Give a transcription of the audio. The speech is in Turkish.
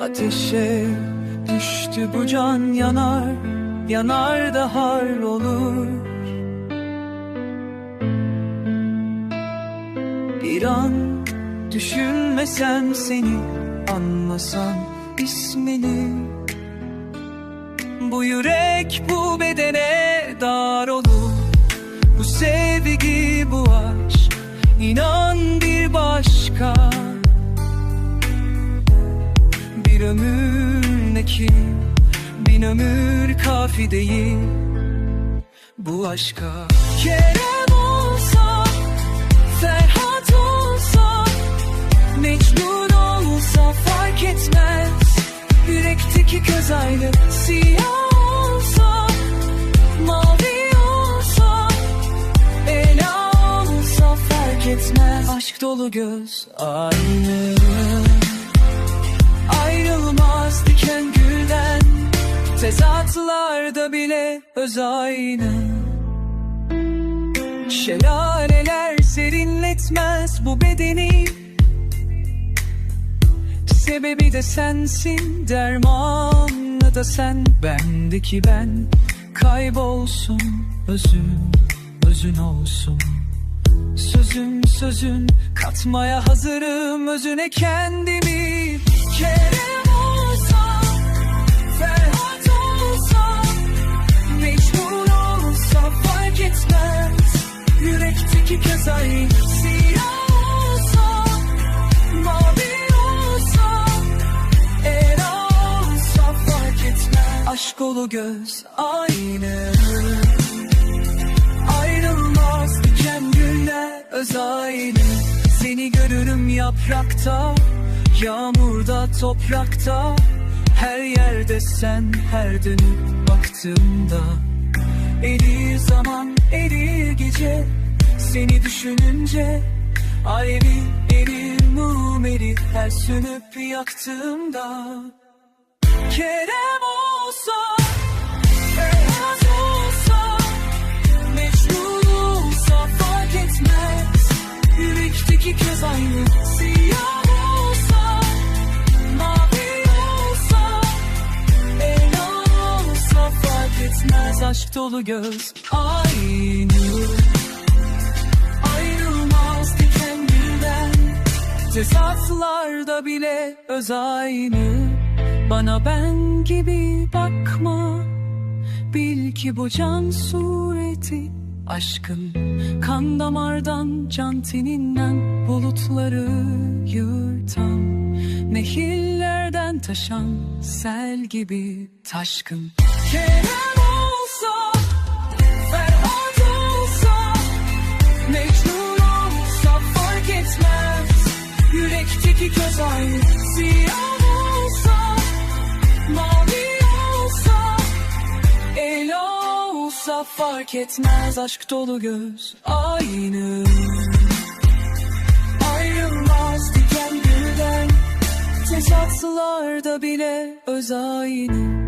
Ateşe düştü bu can yanar Yanar da har olur. Bir an düşünmesem seni Anlasam ismini. Bu yürek bu bedene dar olur. Bu sevgi bu aşk inan bir ömür ne ki Bin ömür kafi değil. Bu aşka Kerem olsa Ferhat olsa Mecnun olsa fark etmez. Yürekteki göz aynı Siyah olsa Mavi olsa Ela olsa fark etmez. Aşk dolu göz aynı Ayrılmaz diken gülden Tezatlarda bile öz aynı. Şelaleler serinletmez bu bedeni. Sebebi de sensin dermanı da sen. Bendeki ben kaybolsun özüm özün olsun. Sözüm sözün katmaya hazırım özüne kendimi Aşk olu göz aynı. Ayrılmaz diken güller öz Seni görürüm yaprakta Toprakta Her yerde sen her dönüp baktığımda. Erir zaman erir gece Seni düşününce Alevi erir mum erir Her sönüp yaktığımda. Kerem olsa etmez Aşk dolu göz aynı. Ayrılmaz diken gülden Tezatlarda bile öz aynı. Bana ben gibi bakma. Bil ki bu can sureti aşkın. Kan damardan can teninden Bulutları yırtan. Nehirlerden taşan Sel gibi taşkın. Kerem olsa fark etmez Aşk dolu göz aynı. Ayrılmaz diken gülden Tezatlarda bile öz aynı